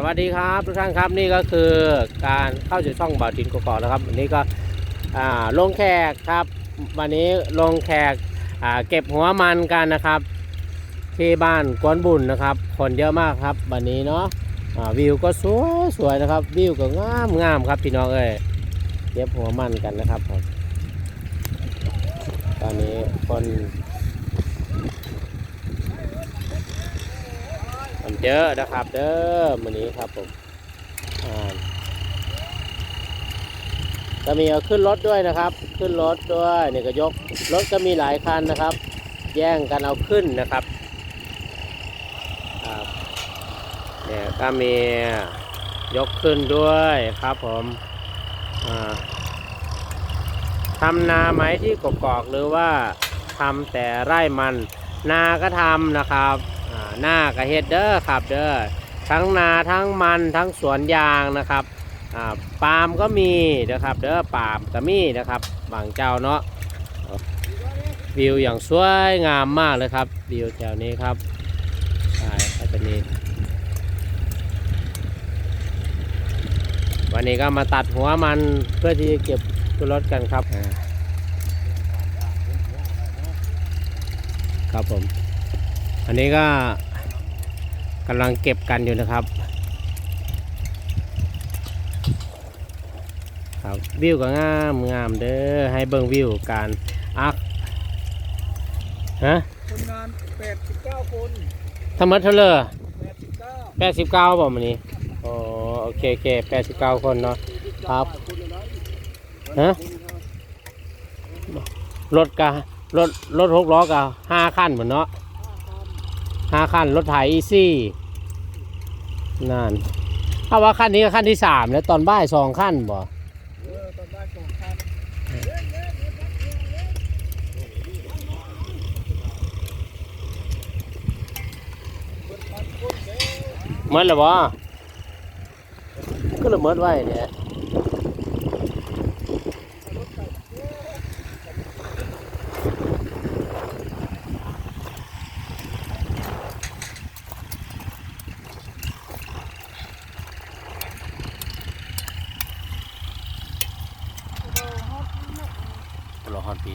สวัสดีครับทุกท่านครับนี่ก็คือการเข้าสู่ช่องบ่าวทินกอกนะครับวันนี้ก็ลงแขกครับ วันนี้ลงแขกเก็บหัวมันกันนะครับ ที่บ้านกวนบุญนะครับ คนเยอะมากครับวันนี้เนาะอ่าวิวก็สวยสวยนะครับ วิวก็งามงามครับพี่น้องเอ้ยเก็บหัวมันกันนะครับผมตอนนี้คนคน เยอะนะครับเด้อวันนี้ครับผมอ่าก็มีเอาขึ้นรถด้วยนะครับ ขึ้นรถด้วยนี่ก็ยกรถก็มีหลายคันนะครับ แย่งกันเอาขึ้นนะครับเนี่ยก็มียกขึ้นด้วยครับผมทำนาไหมที่กกอกหรือว่าทำแต่ไร่มัน นาก็ทำนะครับ หน้าก็เฮ็ดเด้อครับเด้อทั้งนาทั้งมันทั้งสวนยางนะครับอ่าปาล์มก็มีนะครับเด้อปาล์มก็มีนะครับบางเจ้าเนาะวิวอย่างสวยงามมากเลยครับวิวแถวนี้ครับใช่ก็จะมีวันนี้ก็มาตัดหัวมันเพื่อที่จะเก็บขึ้นรถกันครับ ครับผม อันนี้ก็กำลังเก็บกันอยู่นะครับ ครับวิวก็งามงามเด้อให้เบิ่งวิวการอักฮะคนงาน89 คนทำมัดเทเลอร์89แปดสิบเก้าบอกมันนี้อ๋อโอเคโอเคแปดสิบเก้าคนเนาะครับฮะรถกะรถรถหกล้อกะห้าขั้นเหมือนเนาะ ห้าขั้นรถไถอีซี่นั่นถ้าว่าขั้นนี้ก็ขั้นที่สามแล้วตอนบ่ายสองขั้นบ่เออตอนได้สองคันเมื่อหรือบ่ก็เลยเมื่อไว้เนี่ย ฮอตปี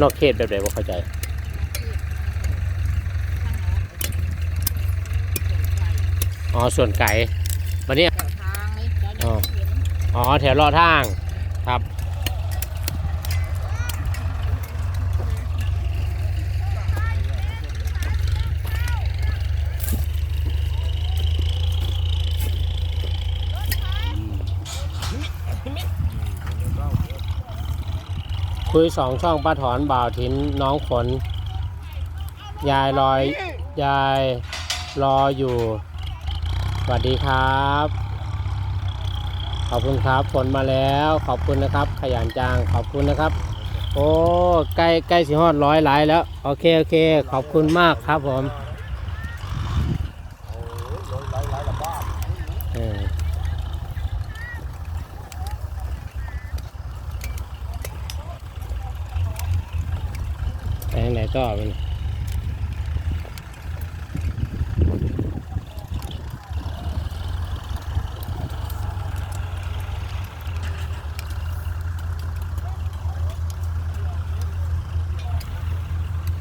นอกเขตแบบไหนบ่เข้าใจ อ๋อ ส่วนไก่วันนี้แถวทางนี่เดี๋ยวอ๋อเดี๋ยวเห็นอ๋อ แถวลอดทาง ครับ คุยสองช่องป้าถอนบ่าวทิ้นน้องฝนยายรอยยายรออยู่สวัสดีครับ ขอบคุณครับฝนมาแล้ว ขอบคุณนะครับ ขยันจังขอบคุณนะครับ โอ้ใกล้ใกล้สิฮอดร้อยหลายแล้ว โอเคโอเค ขอบคุณมากครับผมเออไปทางไหน ต่อไป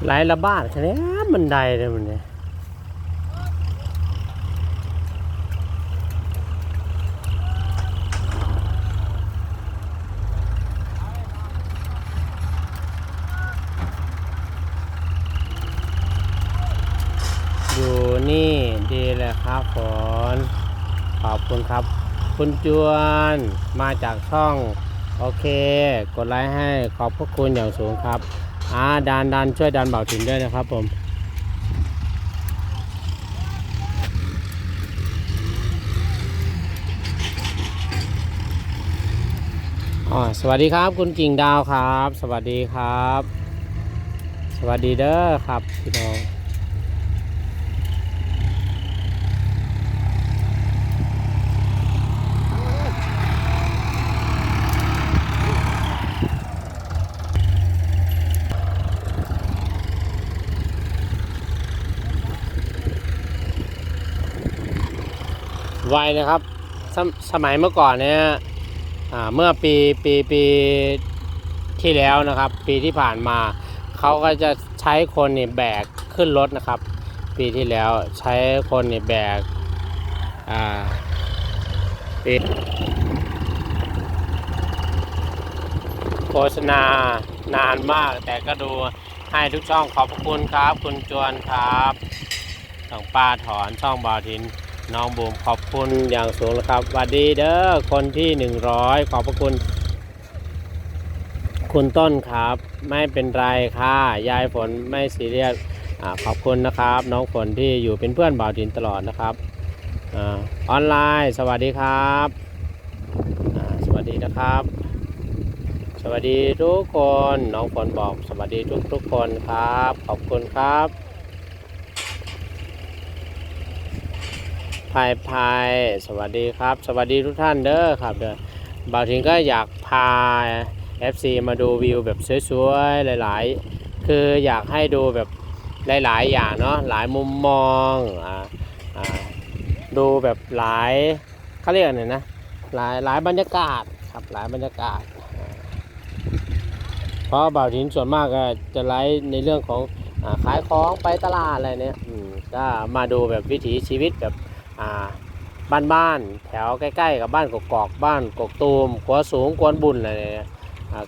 หลายระบาดแค่นี้มันได้เลยมันเนี่ยนี่ดีเลยครับฝนขอบ คุณครับ คุณจวนมาจากช่อง โอเค กดไลค์ให้ขอบพระคุณอย่างสูงครับอ่าดันดันช่วยดันเบาถึงด้วยนะครับผมอ๋อสวัสดีครับคุณกิ่งดาวครับ สวัสดีครับ สวัสดีเด้อครับพี่น้อง ไวนะครับสมสมัยเมื่อก่อนเนี่ยเมื่อปีปีปีที่แล้วนะครับ ปีที่ผ่านมาเขาก็จะใช้คนเนี่ยแบกขึ้นรถนะครับ ปีที่แล้วใช้คนเนี่ยแบกอ่าปีโฆษณานานมากแต่ก็ดูให้ทุกช่องขอบคุณครับ คุณจวนครับช่องป้าถอนช่องบาวทิน น้องบูมขอบคุณอย่างสูงเลยครับสวัสดีเด้อคนที่100ขอบพระคุณ คุณต้นครับ ไม่เป็นไรค่ะ ยายฝนไม่ซีเรียสขอบคุณนะครับ น้องฝนที่อยู่เป็นเพื่อนบ่าวดินตลอดนะครับอออนไลน์สวัสดีครับสวัสดีนะครับ สวัสดีทุกคน น้องฝนบอกสวัสดีทุกทุกๆคนครับ ขอบคุณครับ พายพายสวัสดีครับ สวัสดีทุกท่านเด้อครับเด้อบางทีก็อยากพา FC มาดูวิวแบบสวยๆหลายๆ คืออยากให้ดูแบบหลายๆ อย่างเนาะหลายมุมมองอ่าอ่าดูแบบหลายเขาเรียกอะไรนะหลายหลายบรรยากาศครับหลายบรรยากาศ เพราะบ่าวถินส่วนมากก็จะไลฟ์ในเรื่องของอขายของไปตลาดอะไรเนี่ยก็มาดูแบบวิถีชีวิตแบบ อ่าบ้านๆแถวใกล้ ๆ กับบ้านกกอกบ้านกกตูมขัวสูงกวนบุญอะไรเนี่ย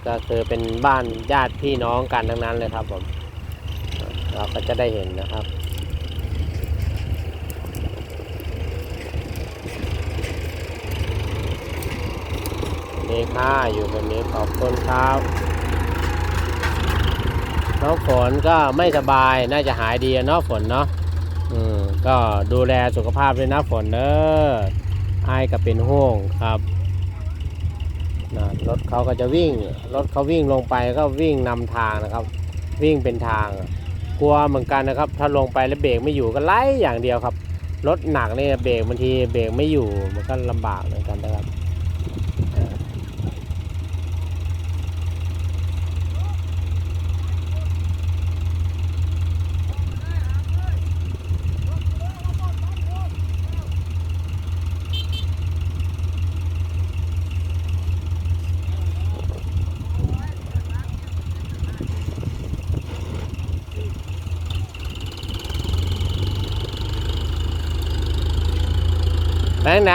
ก็คือเป็นบ้านญาติพี่น้องกันทั้งนั้นเลยครับผมเราก็จะได้เห็นนะครับนี่ค่ะอยู่แบบนี้ขอบคุณครับน้องฝนก็ไม่สบายน่าจะหายดีเนาะฝนเนาะ ก็ดูแลสุขภาพด้วยนะฝนเนอะไอ้ก็เป็นห่วงครับนะรถเขาก็จะวิ่ง รถเขาวิ่งลงไปก็วิ่งนำทางนะครับ วิ่งเป็นทาง กลัวเหมือนกันนะครับ ถ้าลงไปแล้วเบรกไม่อยู่ก็ไล่อย่างเดียวครับ รถหนักเนี่ยเบรกบางทีเบรกไม่อยู่มันก็ลำบากเหมือนกันนะครับอ่าไปทา งไหน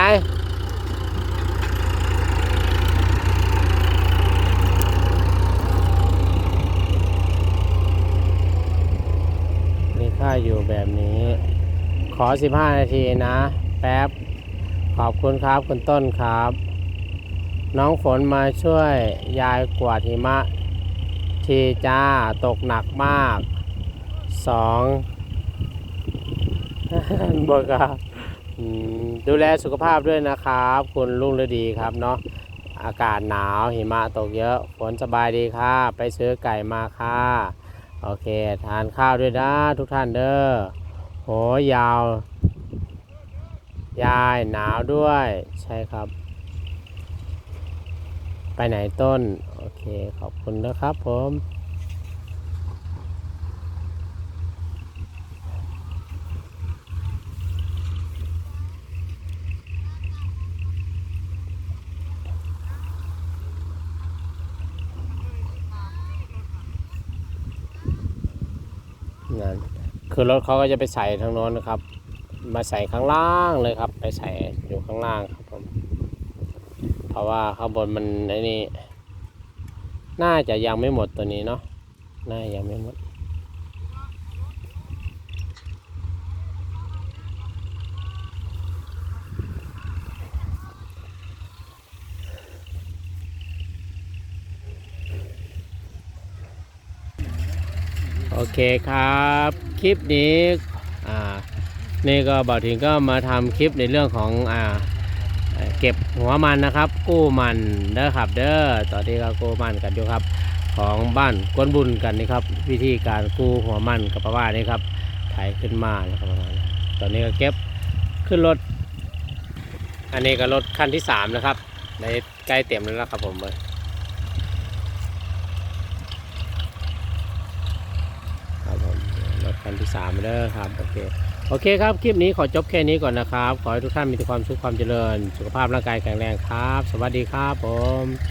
มีค่าอยู่แบบนี้ ขอ 15 นาทีนะ แป๊บ ขอบคุณครับ คุณต้นครับ น้องฝนมาช่วยยายกวาดหิมะ ทีจ้า ตกหนักมาก สองบวกครับ ดูแลสุขภาพด้วยนะครับ คุณลุงฤดีครับเนาะอากาศหนาวหิมะตกเยอะฝนสบายดีค่ะ ไปซื้อไก่มาค่ะโอเค ทานข้าวด้วยนะทุกท่านเด้อโหยาว ยายหนาวด้วย ใช่ครับ ไปไหนต้น โอเค ขอบคุณนะครับผม นั่นคือรถเขาก็จะไปใส่ทางโน้นนะครับ มาใส่ข้างล่างเลยครับ ไปใส่อยู่ข้างล่างครับผมเพราะว่าข้างบนมันไอ้นี่น่าจะยังไม่หมดตัวนี้เนาะน่ายังไม่หมด โอเคครับ คลิปนี้อ่านี่ก็บ่าวถิงก็มาทำคลิปในเรื่องของอ่าเก็บหัวมันนะครับ กู้มันเด้อครับเด้อตอนนี้ก็กู้มันกันอยู่ครับ ของบ้านกวนบุญกันนี่ครับ วิธีการกู้หัวมันกับประว่านี่ครับถ่ายขึ้นมาแล้วครับประมาณตอนนี้ก็เก็บขึ้นรถ อันนี้ก็รถคันที่สามนะครับในใกล้เต็มแล้วนะครับผมเลย ครับผมรถคัน ที่สามเด้อครับโอเคโอเคครับคลิปนี้ขอจบแค่นี้ก่อนนะครับ ขอให้ทุกท่านมีแต่ความสุขความเจริญ สุขภาพร่างกายแข็งแรงครับ สวัสดีครับผม